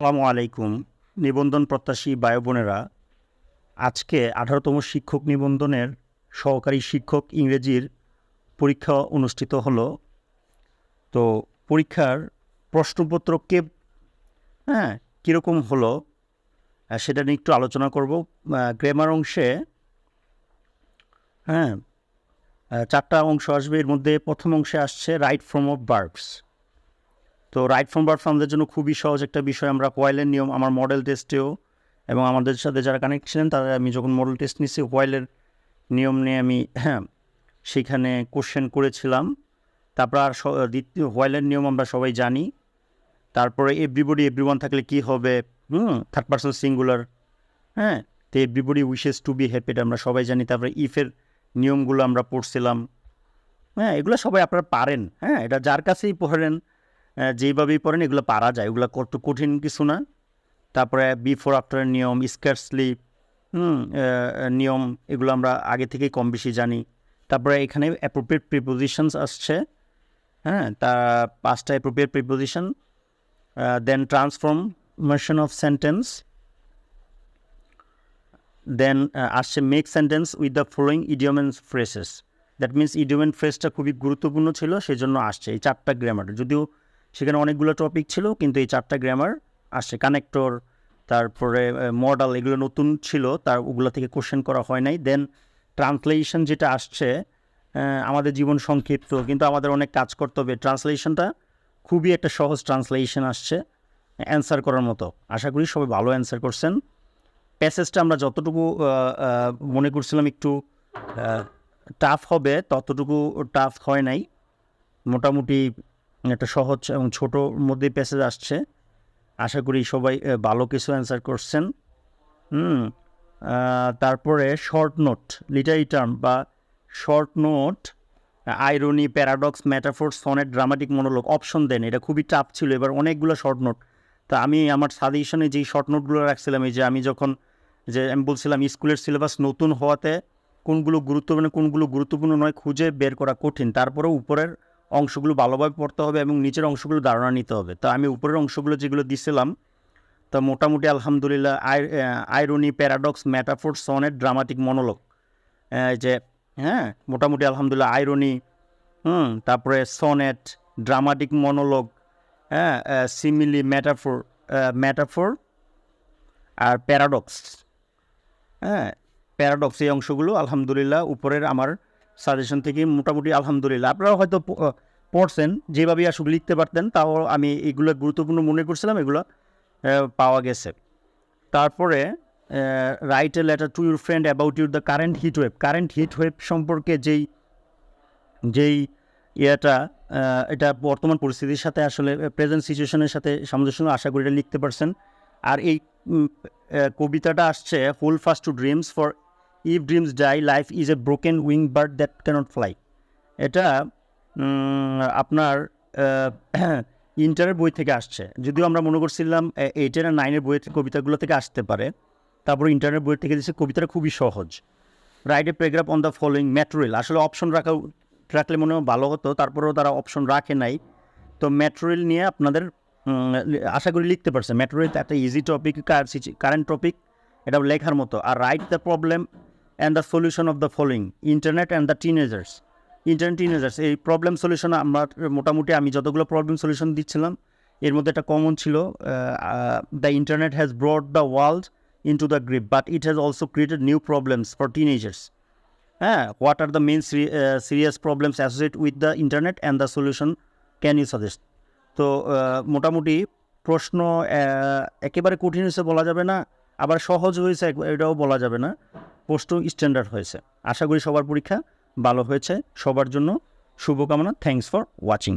আসসালামু আলাইকুম, নিবন্ধন প্রত্যাশী বায়ু বোনেরা। আজকে আঠারোতম শিক্ষক নিবন্ধনের সহকারী শিক্ষক ইংরেজির পরীক্ষা অনুষ্ঠিত হলো। তো পরীক্ষার প্রশ্নপত্র কে হ্যাঁ কীরকম হলো সেটা নিয়ে একটু আলোচনা করব। গ্রামার অংশে হ্যাঁ চারটা অংশ আসবে। এর মধ্যে প্রথম অংশে আসছে রাইট ফ্রম অফ বার্বস তো রাইট ফ্রম বার্থ আমাদের জন্য খুবই সহজ একটা বিষয়। আমরা কয়েলের নিয়ম, আমার মডেল টেস্টেও এবং আমাদের সাথে যারা কানেক্ট ছিলেন, তারা, আমি যখন মডেল টেস্ট নিচ্ছি কয়েলের নিয়ম নিয়ে আমি হ্যাঁ সেখানে কোশ্চেন করেছিলাম। তারপর আর দ্বিতীয় হোয়াইলের নিয়ম আমরা সবাই জানি। তারপরে এভরিবডি এভরিওয়ান থাকলে কি হবে? হুম থার্ড পার্সন সিঙ্গুলার হ্যাঁ তো everybody wishes to be happy এটা আমরা সবাই জানি। তারপরে ইফের নিয়মগুলো আমরা পড়ছিলাম। হ্যাঁ এগুলো সবাই আপনারা পারেন। হ্যাঁ এটা যার কাছেই পড়েন যেইভাবেই পড়েন, এগুলো পারা যায়। এগুলো কত কঠিন কিছু না। তারপরে বিফোর আফটারের নিয়ম স্কার্সলি হুম নিয়ম, এগুলো আমরা আগে থেকেই কম বেশি জানি। তারপরে এখানে অ্যাপ্রোপ্রিয়েট প্রিপোজিশনস আসছে। হ্যাঁ তা পাঁচটা appropriate preposition then transformation of sentence then আসছে make sentence with the following idiom and phrases that means idiom and ফ্রেসটা খুবই গুরুত্বপূর্ণ ছিল সেই জন্য আসছে এই চারটা গ্রামার যদিও সেখানে অনেকগুলো টপিক ছিল, কিন্তু এই চারটা গ্রামার আসছে। কানেক্টর তারপরে মডেল এগুলো নতুন ছিল, তার ওগুলো থেকে কোশ্চেন করা হয় নাই। দেন ট্রান্সলেশন যেটা আসছে আমাদের জীবন সংক্ষিপ্ত, কিন্তু আমাদের অনেক কাজ করতে হবে। ট্রান্সলেশনটা খুবই একটা সহজ ট্রান্সলেশন আসছে অ্যান্সার করার মতো। আশা করি সবাই ভালো অ্যান্সার করছেন। প্যাসেজটা আমরা যতটুকু মনে করছিলাম একটু টাফ হবে, ততটুকু টাফ হয় নাই। মোটামুটি একটা সহজ এবং ছোটোর মধ্যেই প্যাসেজ আসছে। আশা করি সবাই ভালো কিছু অ্যান্সার করছেন। হুম তারপরে শর্ট নোট লিটারি টার্ম বা short note irony paradox metaphor sonnet dramatic monologue option দেন। এটা খুবই টাফ ছিল, এবার অনেকগুলো শর্ট নোট তা আমি আমার সাজেশনে যেই শর্ট নোটগুলো রাখছিলাম, এই যে আমি যখন, যে আমি বলছিলাম স্কুলের সিলেবাস নতুন হওয়াতে কোনগুলো গুরুত্বপূর্ণ কোনগুলো গুরুত্বপূর্ণ নয়, খুঁজে বের করা কঠিন। তারপরেও উপরের অংশগুলো ভালোভাবে পড়তে হবে এবং নিচের অংশগুলো ধারণা নিতে হবে। তো আমি উপরের অংশগুলো যেগুলো দিছিলাম, তা মোটামুটি আলহামদুলিল্লাহ I irony paradox metaphor sonnet dramatic monologue যে হ্যাঁ মোটামুটি আলহামদুলিল্লাহ আইরনি হুম, তারপরে সনেট ড্রামাটিক মনোলগ হ্যাঁ সিমিলি ম্যাটাফোর ম্যাটাফোর আর প্যারাডক্স হ্যাঁ প্যারাডক্স এই অংশগুলো আলহামদুলিল্লাহ উপরের আমার সাজেশন থেকে মোটামুটি আলহামদুলিল্লাহ। আপনারা হয়তো পড়ছেন যেভাবে আসলে লিখতে পারতেন, তাও আমি এগুলো গুরুত্বপূর্ণ মনে করছিলাম, এগুলো পাওয়া গেছে। তারপরে write a letter to your friend about your the current heat wave current heat wave সম্পর্কে যেই যেই ইয়েটা এটা বর্তমান পরিস্থিতির সাথে আসলে প্রেজেন্ট সিচুয়েশনের সাথে সামঞ্জস্য আশা করি এটা লিখতে পারছেন। আর এই কবিতাটা আসছে hold fast to dreams for if dreams die life is a broken wing bird that cannot fly এটা আপনার ইন্টারের বই থেকে আসছে। যদিও আমরা মনে করছিলাম এইটের আর নাইনের বইয়ের কবিতাগুলো থেকে আসতে পারে। তারপর ইন্টারনেট বইয়ের থেকে দিচ্ছে কবিতাটা খুবই সহজ। Write a paragraph on the following material আসলে অপশন রাখা, রাখলে মনে হয় ভালো হতো, তারপরেও তারা অপশন রাখে নাই। তো ম্যাটেরিয়াল নিয়ে আপনাদের আশা করি লিখতে পারছে ম্যাটেরিয়াল একটা ইজি টপিক কারেন্ট টপিক এটা লেখার মতো। আর right the problem and the solution of the following internet and the teenagers internet teenagers এই প্রবলেম সলিউশন আমরা মোটামুটি আমি যতগুলো প্রবলেম সলিউশন দিচ্ছিলাম, এর মধ্যে একটা কমন ছিল the internet has broad the world into the grip but it has also created new problems for teenagers হ্যাঁ what are the main serious problems associate with the internet and the solution can you suggest তো মোটামুটি প্রশ্ন একেবারে কঠিন হয়েছে বলা যাবে না, আবার সহজ হয়েছে, এটাও বলা যাবে না। প্রশ্ন স্ট্যান্ডার্ড হয়েছে। আশা করি সবার পরীক্ষা ভালো হয়েছে। সবার জন্য শুভকামনা। Thanks for watching